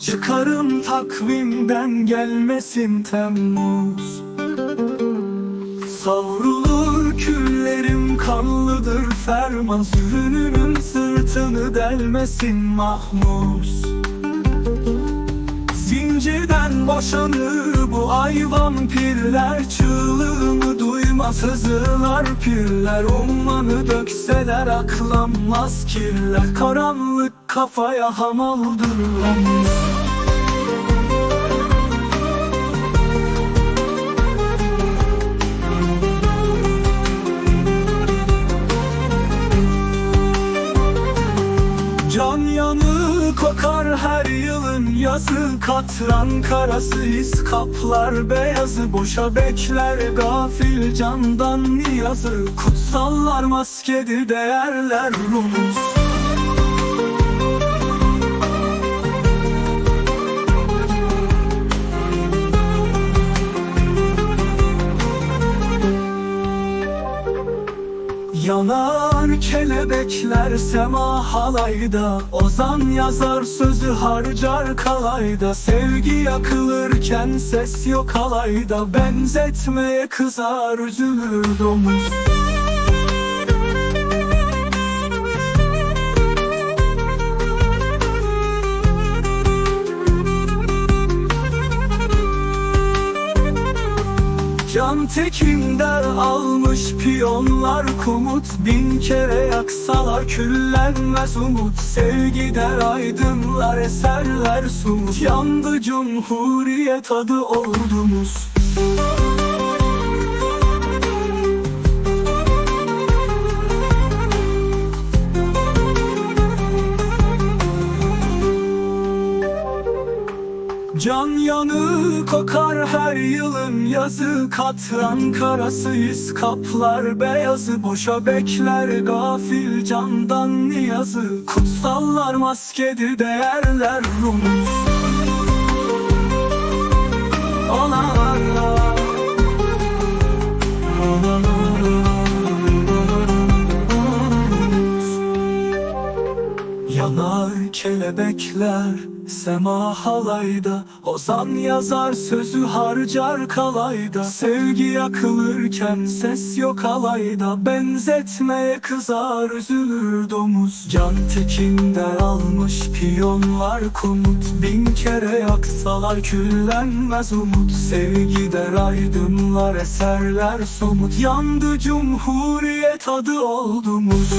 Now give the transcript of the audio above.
Çıkarım takvimden gelmesin Temmuz. Savrulur küllerim kanlıdır ferman Sürününün sırtını delmesin mahmuz. Zincirden boşanır bu ay vampirler Çığlığımı duymaz hızırlar pirler. Ummanı dökseler aklanmaz kirler. Karanlık kafaya hamaldır omuz Can yanı kokar her yılın yazı Katran karası iz kaplar beyazı Boşa bekler gafil candan niyazı. Kutsallar maskedi değerler rumuz Yanar kelebekler sema halayda Ozan yazar sözü harcar kalayda. Sevgi yakılırken ses yok alayda Benzetmeye kızar üzülür domuz Can tekinden almış piyonlar kumut. Bin kere yaksalar küllenmez umut Sevgi der aydınlar eserler sumut. Yandı cumhuriyet adı ordumuz Can yanı kokar her yılın yazı. Katran karası iz kaplar beyazı. Boşa bekler gafil candan niyazı. Kutsallar maskedi değerler rumuz kelebekler sema halayda Ozan yazar sözü harcar kalayda. Sevgi yakılırken ses yok alayda Benzetmeye kızar üzülür domuz. Can tekinden almış piyonlar kumut Bin kere yaksalar küllenmez umut. Sevgi der aydınlar eserler somut. Yandı cumhuriyet adı oldumuz